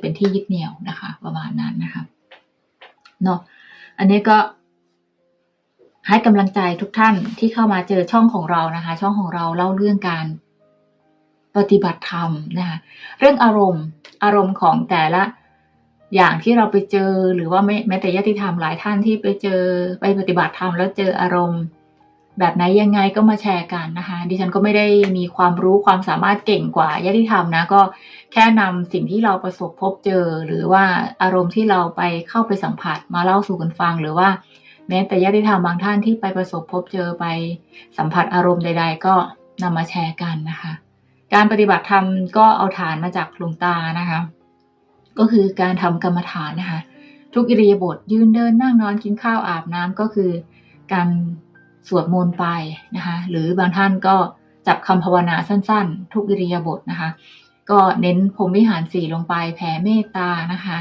เป็นที่ยึดเหนี่ยวนะคะ ประมาณนั้นนะคะเนาะอันนี้ก็ให้กำลังใจทุกท่านที่เข้ามาเจอช่องของเรานะคะ ช่องของเราเล่าเรื่องการปฏิบัติธรรมนะคะเรื่องอารมณ์อารมณ์ของแต่ละอย่างที่เราไปเจอหรือว่าแม้แม้แต่ญาติธรรมหลายท่านที่ไปเจอไปปฏิบัติธรรมแล้วเจออารมณ์ แบบไหนยังไงก็มาแชร์กันนะคะ ดิฉันก็ไม่ได้มีความรู้ความสามารถเก่งกว่าญาติธรรมนะ ก็แค่นำสิ่งที่เราประสบพบเจอ หรือว่าอารมณ์ที่เราไปเข้าไปสัมผัสมาเล่าสู่กันฟัง หรือว่าแม้แต่ญาติธรรมบางท่านที่ไปประสบพบเจอไปสัมผัสอารมณ์ใด ๆ ก็นำมาแชร์กันนะคะ การปฏิบัติธรรมก็เอาฐานมาจากหลวงตานะคะ ก็คือการทำกรรมฐานนะคะ ทุกอิริยาบถยืนเดินนั่งนอนกินข้าวอาบน้ำก็คือการ สวดมนต์ไปนะคะ หรือบางท่านก็จับคำภาวนาสั้นๆ ทุกอิริยาบถนะคะ ก็เน้นพรมวิหารสี่ลงไปแผ่เมตตานะคะ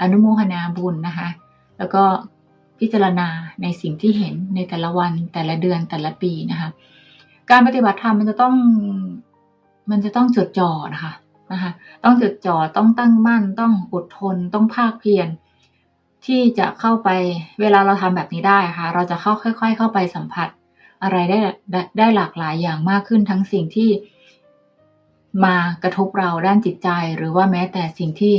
อนุโมทนาบุญนะคะ แล้วก็พิจารณาในสิ่งที่เห็นในแต่ละวันแต่ละเดือนแต่ละปีนะคะ การปฏิบัติธรรมมันจะต้องมันจะต้องจดจ่อนะคะนะคะ ต้องจดจ่อต้องตั้งมั่นต้องอดทนต้องภาคเพียร ที่จะเข้าไปเวลาเราทำแบบนี้ได้ค่ะ เราจะเข้าค่อย ๆ เข้าไปสัมผัสอะไรได้ได้ได้หลากหลายอย่างมากขึ้นทั้งสิ่งที่มากระทบเราด้านจิตใจ หรือว่าแม้แต่สิ่งที่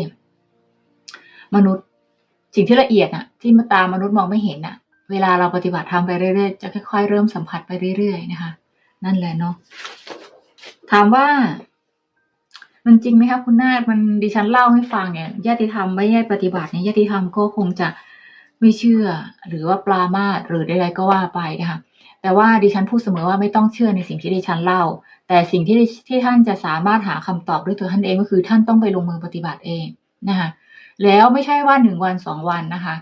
มนุษย์สิ่งที่ละเอียดน่ะ ที่มาตามนุษย์มองไม่เห็นน่ะ เวลาเราปฏิบัติทำไปเรื่อยๆจะค่อย ๆ เริ่มสัมผัสไปเรื่อย ๆ นะคะ นั่นแหละเนาะถามว่า มันจริงไหมคะคุณนาฏมันดิฉันเล่าให้ฟังเนี่ยญาติธรรมไม่ได้ปฏิบัติเนี่ยญาติธรรมก็คงจะไม่เชื่อ หรือว่าปลามาหรือใดๆก็ว่าไปนะคะแต่ว่าดิฉันพูดเสมอว่าไม่ต้องเชื่อในสิ่งที่ดิฉันเล่า แต่สิ่งที่ที่ท่านจะสามารถหาคำตอบด้วยตัวท่านเองก็คือท่านต้องไปลงมือปฏิบัติเองนะคะแล้วไม่ใช่ว่าหนึ่งวันสองวันนะคะ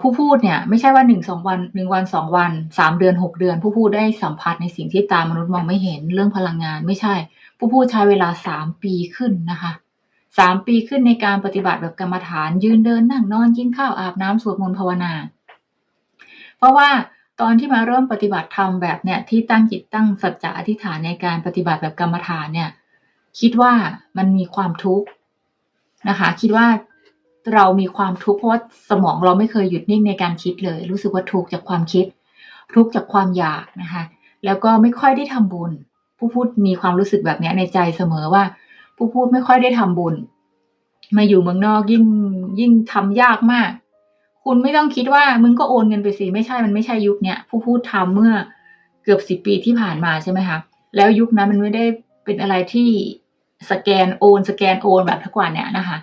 ผู้พูดเนี่ยไม่ใช่ว่าหนึ่งสองวันหนึ่งวันสองวันสามเดือนหกเดือน ผู้พูดได้สัมผัสในสิ่งที่ตามนุษย์มองไม่เห็นเรื่องพลังงานไม่ใช่ ผู้พูดใช้เวลาสามปีขึ้นนะคะสามปีขึ้นในการปฏิบัติแบบกรรมฐาน ยืนเดินนั่งนอนกินข้าวอาบน้ำสวดมนต์ภาวนา เพราะว่าตอนที่มาเริ่มปฏิบัติธรรมแบบเนี่ยที่ตั้งจิตตั้งสัจจะอธิษฐานในการปฏิบัติแบบกรรมฐานเนี่ยคิดว่ามันมีความทุกข์นะคะ คิดว่า เรามีความทุกข์เพราะว่าสมองเราไม่เคยหยุดนิ่งในการคิดเลย รู้สึกว่าทุกข์จากความคิด ทุกข์จากความอยากนะคะ แล้วก็ไม่ค่อยได้ทำบุญ ผู้พูดมีความรู้สึกแบบนี้ในใจเสมอว่า ผู้พูดไม่ค่อยได้ทำบุญ มาอยู่เมืองนอกยิ่งยิ่งทำยากมาก คุณไม่ต้องคิดว่ามึงก็โอนเงินไปสิไม่ใช่มันไม่ใช่ยุคเนี้ยผู้พูดทำเมื่อเกือบสิบปีที่ผ่านมาใช่ไหมคะแล้วยุคนั้นมันไม่ได้เป็นอะไรที่สแกนโอน สแกนโอนแบบทุกวันเนี้ยนะคะ